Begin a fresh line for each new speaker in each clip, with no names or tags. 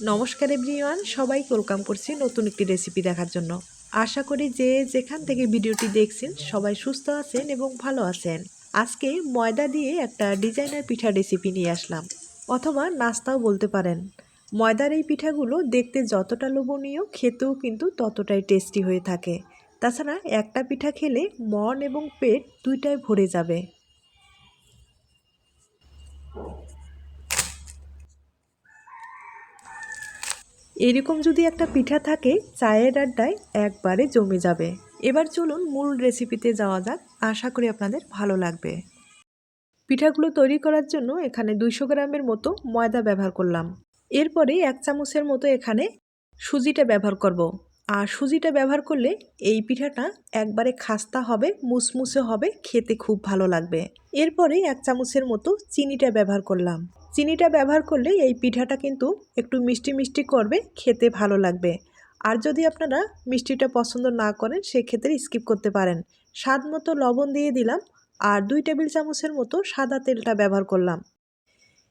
নমস্কার এভরিওয়ান সবাই ওয়েলকাম করছি নতুন একটি রেসিপি দেখার জন্য। আশা করি যে যেখান থেকে ভিডিওটি দেখছেন, সবাই সুস্থ আছেন এবং ভালো আছেন। আজকে ময়দা দিয়ে একটা ডিজাইনার পিঠা রেসিপি নিয়ে আসলাম। অথবা নাস্তাও বলতে পারেন। ময়দার এই পিঠাগুলো দেখতে যতটা লোভনীয়, খেতেও কিন্তু ততটাই টেস্টি হয়ে থাকে। তাছাড়া একটা পিঠা খেলে মন এবং পেট দুইটাই ভরে যাবে। এরকম যদি একটা পিঠা থাকে, চায়ের আড্ডায় একবারে জমে যাবে। এবার চলুন মূল রেসিপিতে যাওয়া যাক। আশা করি আপনাদের ভালো লাগবে। পিঠাগুলো তৈরি করার জন্য এখানে দুইশো গ্রামের মতো ময়দা ব্যবহার করলাম। এরপরে এক চামচের মতো এখানে সুজিটা ব্যবহার করব। আর সুজিটা ব্যবহার করলে এই পিঠাটা একবারে খাস্তা হবে, মুসমুসে হবে, খেতে খুব ভালো লাগবে। এরপরে এক চামচের মতো চিনিটা ব্যবহার করলাম। চিনিটা ব্যবহার করলে এই পিঠাটা কিন্তু একটু মিষ্টি মিষ্টি করবে, খেতে ভালো লাগবে। আর যদি আপনারা মিষ্টিটা পছন্দ না করেন, সেক্ষেত্রে স্কিপ করতে পারেন। স্বাদ মতো লবণ দিয়ে দিলাম আর দুই টেবিল চামচের মতো সাদা তেলটা ব্যবহার করলাম।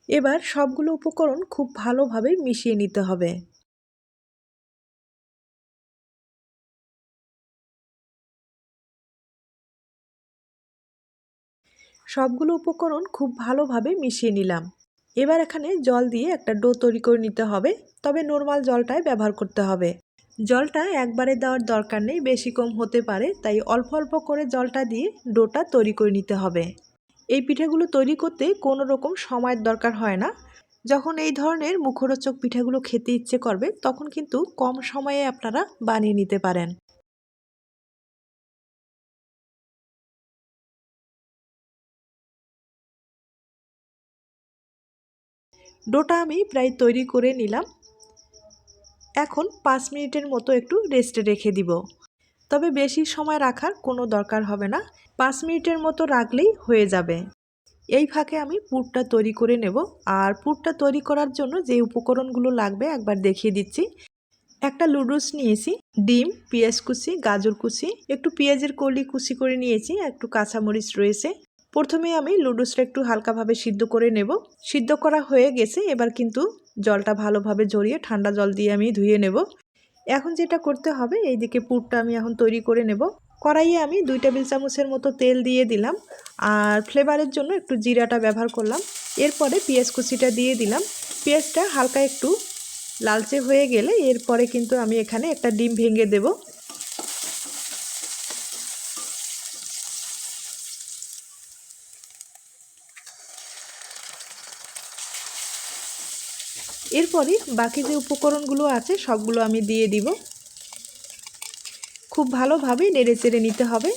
এবার সবগুলো উপকরণ খুব ভালোভাবে মিশিয়ে নিতে হবে। সবগুলো উপকরণ খুব ভালোভাবে মিশিয়ে নিলাম। এবার এখানে জল দিয়ে একটা ডো তৈরি করে নিতে হবে, তবে নর্মাল জলটাই ব্যবহার করতে হবে। জলটা একবারে দেওয়ার দরকার নেই, বেশি কম হতে পারে, তাই অল্প অল্প করে জলটা দিয়ে ডোটা তৈরি করে নিতে হবে। এই পিঠাগুলো তৈরি করতে কোনো রকম সময়ের দরকার হয় না। যখন এই ধরনের মুখরোচক পিঠাগুলো খেতে ইচ্ছে করবে, তখন কিন্তু কম সময়ে আপনারা বানিয়ে নিতে পারেন। ডোটা আমি প্রায় তৈরি করে নিলাম। এখন পাঁচ মিনিটের মতো একটু রেস্টে রেখে দিব। তবে বেশি সময় রাখার কোনো দরকার হবে না। পাঁচ মিনিটের মতো রাখলেই হয়ে যাবে। এই ফাঁকে আমি পুরটা তৈরি করে নেব। আর পুরটা তৈরি করার জন্য যে উপকরণগুলো লাগবে একবার দেখিয়ে দিচ্ছি। একটা লুডুস নিয়েছি, ডিম, পেঁয়াজ কুচি, গাজর কুচি, একটু পেঁয়াজের কলি কুচি করে নিয়েছি, একটু কাঁচামরিচ রয়েছে। প্রথমে আমি লুডুসটা একটু হালকাভাবে সিদ্ধ করে নেব। সিদ্ধ করা হয়ে গেছে, এবার কিন্তু জলটা ভালোভাবে জড়িয়ে ঠান্ডা জল দিয়ে আমি ধুয়ে নেব। এখন যেটা করতে হবে এই দিকে পুরটা আমি এখন তৈরি করে নেব। কড়াইয়ে আমি দুই টেবিল চামচের মতো তেল দিয়ে দিলাম আর ফ্লেভারের জন্য একটু জিরাটা ব্যবহার করলাম। এরপরে পেঁয়াজ কুচিটা দিয়ে দিলাম। পেঁয়াজটা হালকা একটু লালচে হয়ে গেলে এরপরে কিন্তু আমি এখানে একটা ডিম ভেঙে দেব। এরপরে বাকি যে উপকরণগুলো আছে, সবগুলো আমি দিয়ে দিব। খুব ভালোভাবে নেড়ে চেড়ে নিতে হবে।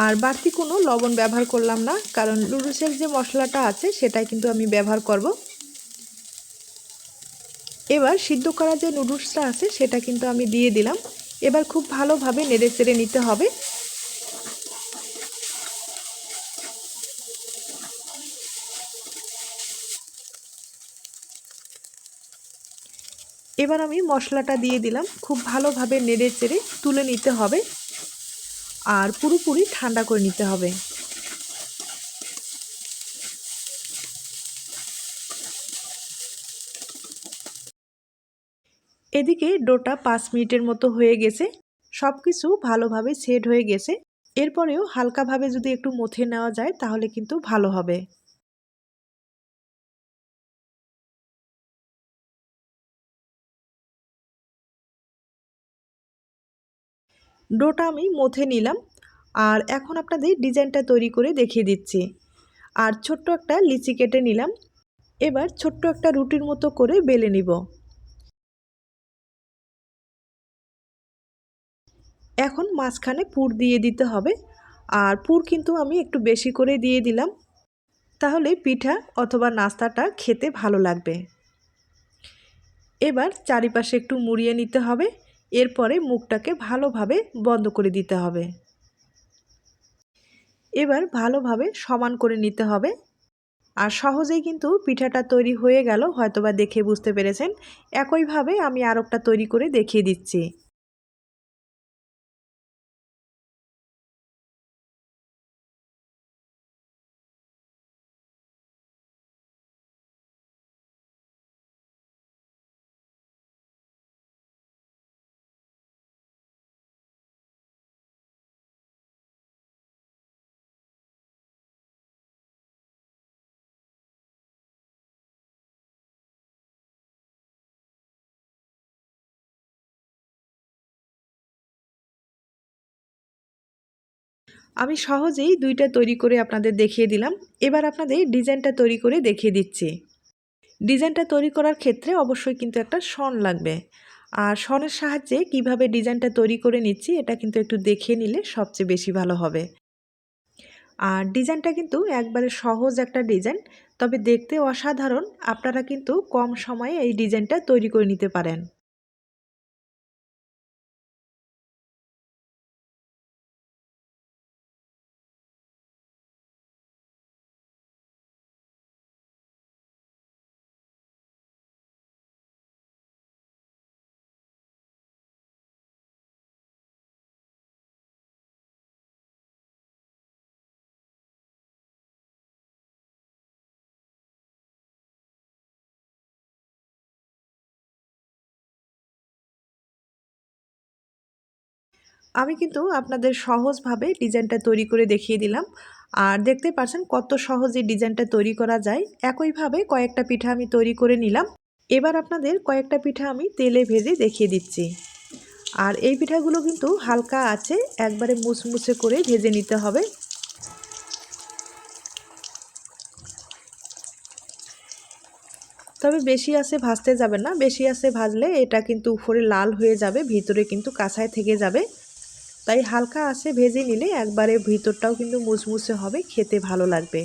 আর বাড়তি কোনো লবণ ব্যবহার করলাম না, কারণ লুডুসের যে মশলাটা আছে, সেটাই কিন্তু আমি ব্যবহার করব। এবার সিদ্ধ করা যে নুডলসটা আছে, সেটা কিন্তু আমি দিয়ে দিলাম। এবার খুব ভালোভাবে নেড়ে চেড়ে নিতে হবে। এবার আমি মশলাটা দিয়ে দিলাম। খুব ভালোভাবে নেড়ে চেড়ে তুলে নিতে হবে আর পুরোপুরি ঠান্ডা করে নিতে হবে। এদিকে ডোটা পাঁচ মিনিটের মতো হয়ে গেছে। সব কিছু ভালোভাবে সেট হয়ে গেছে। এরপরেও হালকাভাবে যদি একটু মথে নেওয়া যায় তাহলে কিন্তু ভালো হবে। ডোটা আমি মথে নিলাম আর এখন আপনাদের ডিজাইনটা তৈরি করে দেখিয়ে দিচ্ছি। আর ছোট্ট একটা লিচি কেটে নিলাম। এবার ছোট্ট একটা রুটির মতো করে বেলে নিব। এখন মাঝখানে পুর দিয়ে দিতে হবে আর পুর কিন্তু আমি একটু বেশি করে দিয়ে দিলাম। তাহলে পিঠা অথবা নাস্তাটা খেতে ভালো লাগবে। এবার চারিপাশে একটু মুড়িয়ে নিতে হবে। এরপরে মুখটাকে ভালোভাবে বন্ধ করে দিতে হবে। এবার ভালোভাবে সমান করে নিতে হবে। আর সহজেই কিন্তু পিঠাটা তৈরি হয়ে গেল, হয়তোবা দেখে বুঝতে পেরেছেন। একইভাবে আমি আরবটা তৈরি করে দেখিয়ে দিচ্ছি। আমি সহজেই দুইটা তৈরি করে আপনাদের দেখিয়ে দিলাম। এবার আপনাদের ডিজাইনটা তৈরি করে দেখিয়ে দিচ্ছি। ডিজাইনটা তৈরি করার ক্ষেত্রে অবশ্যই কিন্তু একটা শন লাগবে। আর শনের সাহায্যে কীভাবে ডিজাইনটা তৈরি করে নিচ্ছি, এটা কিন্তু একটু দেখে নিলে সবচেয়ে বেশি ভালো হবে। আর ডিজাইনটা কিন্তু একবারে সহজ একটা ডিজাইন, তবে দেখতে অসাধারণ। আপনারা কিন্তু কম সময়ে এই ডিজাইনটা তৈরি করে নিতে পারেন। আমি কিন্তু আপনাদের সহজভাবে ডিজাইনটা তৈরি করে দেখিয়ে দিলাম। আর দেখতে পাচ্ছেন কত সহজে ডিজাইনটা তৈরি করা যায়। একইভাবে কয়েকটা পিঠা আমি তৈরি করে নিলাম। এবার আপনাদের কয়েকটা পিঠা আমি তেলে ভেজে দেখিয়ে দিচ্ছি। আর এই পিঠাগুলো কিন্তু হালকা আছে, একবারে মুসমুসে করে ভেজে নিতে হবে। তবে বেশি আছে ভাজতে যাবে না। বেশি আছে ভাজলে এটা কিন্তু উপরে লাল হয়ে যাবে, ভিতরে কিন্তু কাঁচায় থেকে যাবে। তাই হালকা আছে ভেজে নিলে একবারে ভিতরটাও কিন্তু মুসমুসে হবে, খেতে ভালো লাগবে।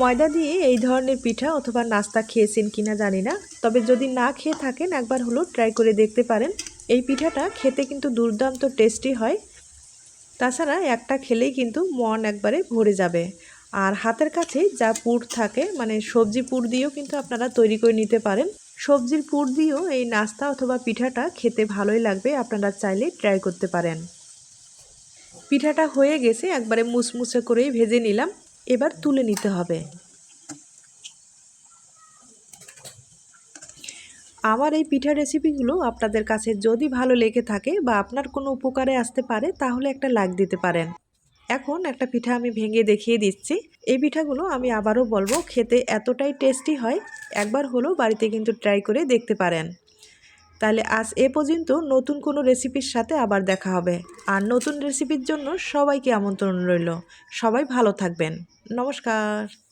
ময়দা দিয়ে এই ধরনের পিঠা অথবা নাস্তা খেয়েছেন কিনা জানি না, তবে যদি না খেয়ে থাকেন একবার হলো ট্রাই করে দেখতে পারেন। এই পিঠাটা খেতে কিন্তু দুর্দান্ত টেস্টি হয়। তাছাড়া একটা খেলেই কিন্তু মন একবারে ভরে যাবে। আর হাতের কাছে যা পুর থাকে মানে সবজি পুর দিয়েও কিন্তু আপনারা তৈরি করে নিতে পারেন। সবজির পুর দিয়েও এই নাস্তা অথবা পিঠাটা খেতে ভালোই লাগবে, আপনারা চাইলে ট্রাই করতে পারেন। পিঠাটা হয়ে গেছে, একবারে মুসমুসে করেই ভেজে নিলাম, এবার তুলে নিতে হবে। আমার এই পিঠা রেসিপিগুলো আপনাদের কাছে যদি ভালো লেগে থাকে বা আপনার কোনো উপকারে আসতে পারে, তাহলে একটা লাইক দিতে পারেন। এখন একটা পিঠা আমি ভেঙে দেখিয়ে দিচ্ছি। এই পিঠাগুলো আমি আবারও বলব, খেতে এতটাই টেস্টি হয়, একবার হলেও বাড়িতে কিন্তু ট্রাই করে দেখতে পারেন। তাহলে আজ এ পর্যন্ত নতুন কোনো রেসিপির সাথে আবার দেখা হবে। আর নতুন রেসিপির জন্য সবাইকে আমন্ত্রণ রইল। সবাই ভালো থাকবেন। নমস্কার।